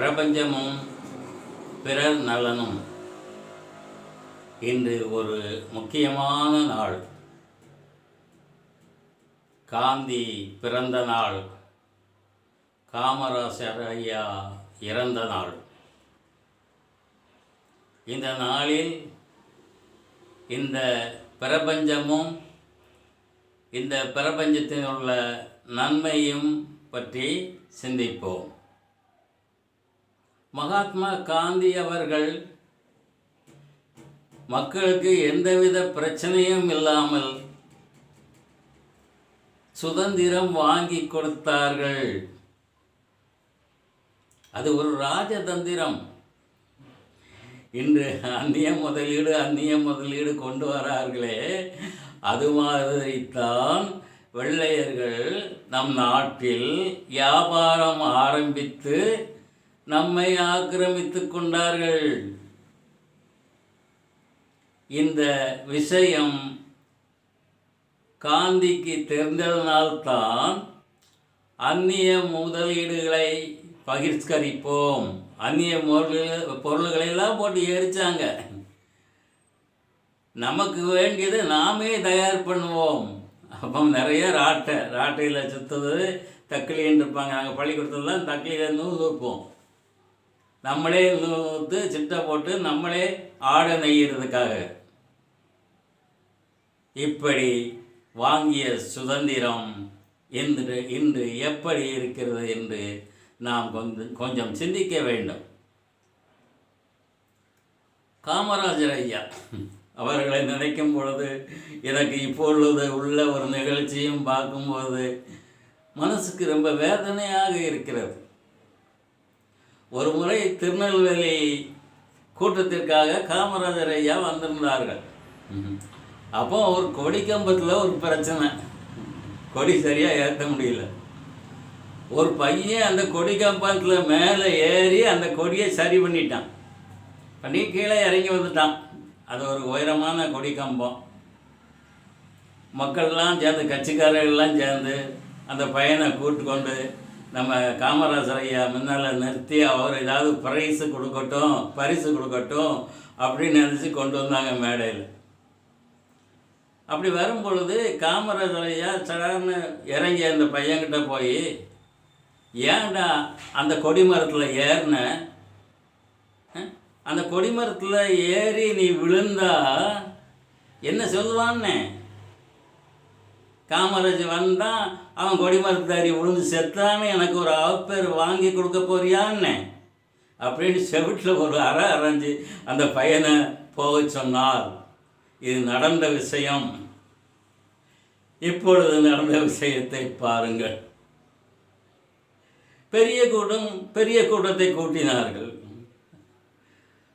பிரபஞ்சமும் பிறர் நலனும் இன்று ஒரு முக்கியமான நாள். காந்தி பிறந்த நாள். காமராசர் ஐயா இறந்த நாள். இந்த நாளில் இந்த பிரபஞ்சமும் இந்த பிரபஞ்சத்தில் உள்ள நன்மையும் பற்றி சிந்திப்போம். மகாத்மா காந்தி அவர்கள் மக்களுக்கு எந்தவித பிரச்சனையும் இல்லாமல் சுதந்திரம் வாங்கி கொடுத்தார்கள். அது ஒரு ராஜதந்திரம். இன்று அந்நிய முதலீடு அந்நிய முதலீடு கொண்டு வரார்களே. அது மாதிரித்தான் வெள்ளையர்கள் நம் நாட்டில் வியாபாரம் ஆரம்பித்து நம்மை ஆக்கிரமித்து கொண்டார்கள். இந்த விஷயம் காந்திக்கு தெரிந்ததனால்தான் அந்நிய முதலீடுகளை பகிஷ்கரிப்போம். அந்நிய பொருள் பொருள்களெல்லாம் போட்டு எரிச்சாங்க. நமக்கு வேண்டியதை நாமே தயார் பண்ணுவோம். அப்போ நிறைய ராட்டை ராட்டையில் சுற்றுறது தக்கிலின்னு இருப்பாங்க. நாங்கள் பள்ளிக்கூடத்துலலாம் தக்கிலியில் நூல் வைப்போம் நம்மளே நூத்து சிட்டை போட்டு நம்மளே ஆடை நெய்யறதுக்காக. இப்படி வாங்கிய சுதந்திரம் இன்று இன்று எப்படி இருக்கிறது என்று நாம் கொஞ்சம் கொஞ்சம் சிந்திக்க வேண்டும். காமராஜர் ஐயா அவர்களை நினைக்கும் பொழுது எனக்கு இப்பொழுது உள்ள ஒரு நிகழ்ச்சியும் பார்க்கும்போது மனசுக்கு ரொம்ப வேதனையாக இருக்கிறது. ஒரு முறை திருநெல்வேலி கூட்டத்திற்காக காமராஜர் ஐயா வந்திருந்தார்கள். அப்போ ஒரு கொடி கம்பத்தில் ஒரு பிரச்சனை. கொடி சரியாக ஏற்ற முடியல. ஒரு பையன் அந்த கொடி கம்பத்தில் மேலே ஏறி அந்த கொடியை சரி பண்ணிட்டான். பண்ணி கீழே இறங்கி வந்துட்டான். அது ஒரு உயரமான கொடி கம்பம். மக்கள்லாம் சேர்ந்து கட்சிக்காரர்கள்லாம் சேர்ந்து அந்த பையனை கூட்டு கொண்டு நம்ம காமராஜர் ஐயா முன்னால் நிறுத்தி அவர் ஏதாவது ப்ரைஸு கொடுக்கட்டும் பரிசு கொடுக்கட்டும் அப்படின்னு நினச்சி கொண்டு வந்தாங்க மேடையில். அப்படி வரும் பொழுது காமராஜர் ஐயா சடார்னு இறங்கி அந்த பையன்கிட்ட போய் ஏன்டா அந்த கொடிமரத்தில் ஏறின? அந்த கொடிமரத்தில் ஏறி நீ விழுந்தா என்ன சொல்லுவான்னு? காமராஜ் வந்தான் அவன் கொடிமரத்தாரி விழுந்து செத்தான்னு எனக்கு ஒரு அவப்பேர் வாங்கி கொடுக்க போறியான்னு. அப்படின்னு செவிட்டில் ஒரு அற அரைஞ்சு அந்த பையனை போக சொன்னார். இது நடந்த விஷயம். இப்பொழுது நடந்த விஷயத்தை பாருங்கள். பெரிய கூட்டம் பெரிய கூட்டத்தை கூட்டினார்கள்.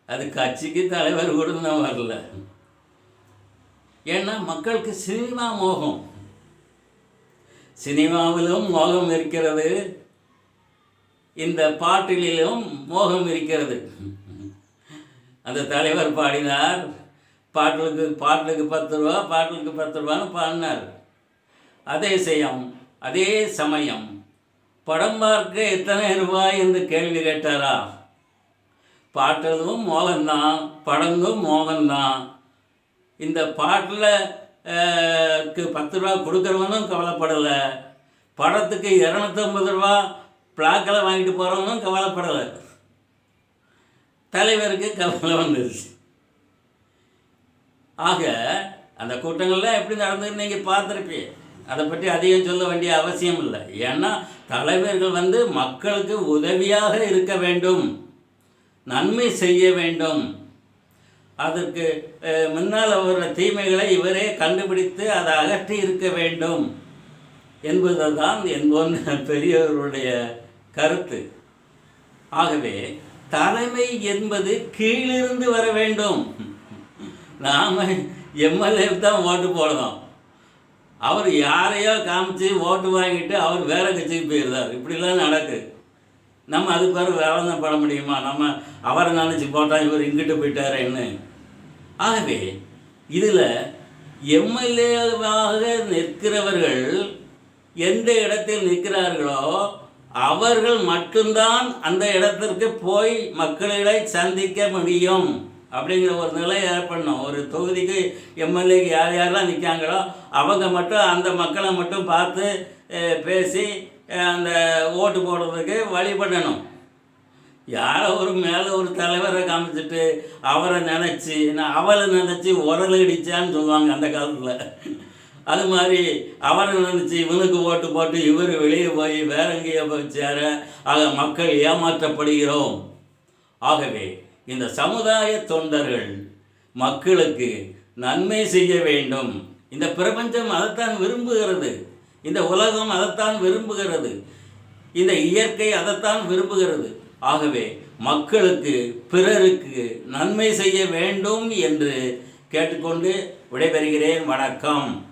அது கட்சிக்கு தலைவர் கூட தான் வரல. ஏன்னா மக்களுக்கு சினிமா மோகம். சினிமாவிலும் மோகம் இருக்கிறது. இந்த பாட்டிலும் மோகம் இருக்கிறது. அந்த தலைவர் பாடினார் பாட்டுக்கு பாட்டுக்கு பத்து ரூபா பாட்டுக்கு பத்து ரூபான்னு பாடினார். அதே செய்யம் அதே சமயம் படம் பார்க்க எத்தனை ரூபாய் என்று கேள்வி கேட்டாரா? பாட்டுறதும் மோகம்தான் படங்கும் மோகம்தான். இந்த பாட்டில் பத்து ரூபா கொடுக்குறவனும் கவலைப்படலை. படத்துக்கு இரநூத்தம்பது ரூபா பிளாக்கில் வாங்கிட்டு போகிறவனும் கவலைப்படலை. தலைவருக்கு கவலை வந்துருச்சு. ஆக அந்த கூட்டங்கள்லாம் எப்படி நடந்ததுன்னு நீங்கள் பார்த்துருப்பீங்க அதை பற்றி அதிகம் சொல்ல வேண்டிய அவசியம் இல்லை. ஏன்னா தலைவர்கள் வந்து மக்களுக்கு உதவியாக இருக்க வேண்டும். நன்மை செய்ய வேண்டும். அதற்கு முன்னால் வர்ற தீமைகளை இவரே கண்டுபிடித்து அதை அகற்றி இருக்க வேண்டும் என்பதுதான் என்போன் பெரியவர்களுடைய கருத்து. ஆகவே தலைமை என்பது கீழிருந்து வர வேண்டும். நாம் எம்எல்ஏ தான் ஓட்டு போடணும். அவர் யாரையோ காமிச்சு ஓட்டு வாங்கிட்டு அவர் வேற கட்சிக்கு போயிருந்தார் இப்படிலாம் நடக்கு. நம்ம அதுக்கு பிறகு வேலை பண்ண முடியுமா? நம்ம அவரை நினச்சி போட்டால் இவர் இங்கிட்டு போயிட்டாரேன்னு ஆகவே இதில் எம்எல்ஏவாக நிற்கிறவர்கள் எந்த இடத்தில் நிற்கிறார்களோ அவர்கள் மட்டும்தான் அந்த இடத்திற்கு போய் மக்களிடை சந்திக்க முடியும். அப்படிங்கிற ஒரு நிலை ஏற்படணும். ஒரு தொகுதிக்கு எம்எல்ஏக்கு யார் யாரெல்லாம் நிற்காங்களோ அவங்க மட்டும் அந்த மக்களை மட்டும் பார்த்து பேசி அந்த ஓட்டு போடுறதுக்கு வழி பண்ணணும் யாரோ ஒரு மேலே ஒரு தலைவரை காமிச்சிட்டு அவரை நினச்சி நான் அவளை நினச்சி உரல் இடிச்சான்னு சொல்லுவாங்க அந்த காலத்தில். அது மாதிரி அவரை நினச்சி இவனுக்கு ஓட்டு போட்டு இவர் வெளியே போய் வேற எங்கேயோ போய் சேர ஆக மக்கள் ஏமாற்றப்படுகிறோம். ஆகவே இந்த சமுதாய தொண்டர்கள் மக்களுக்கு நன்மை செய்ய வேண்டும். இந்த பிரபஞ்சம் அதைத்தான் விரும்புகிறது. இந்த உலகம் அதைத்தான் விரும்புகிறது. இந்த இயற்கை அதைத்தான் விரும்புகிறது. ஆகவே மக்களுக்கு பிறருக்கு நன்மை செய்ய வேண்டும் என்று கேட்டுக்கொண்டு விடைபெறுகிறேன். வணக்கம்.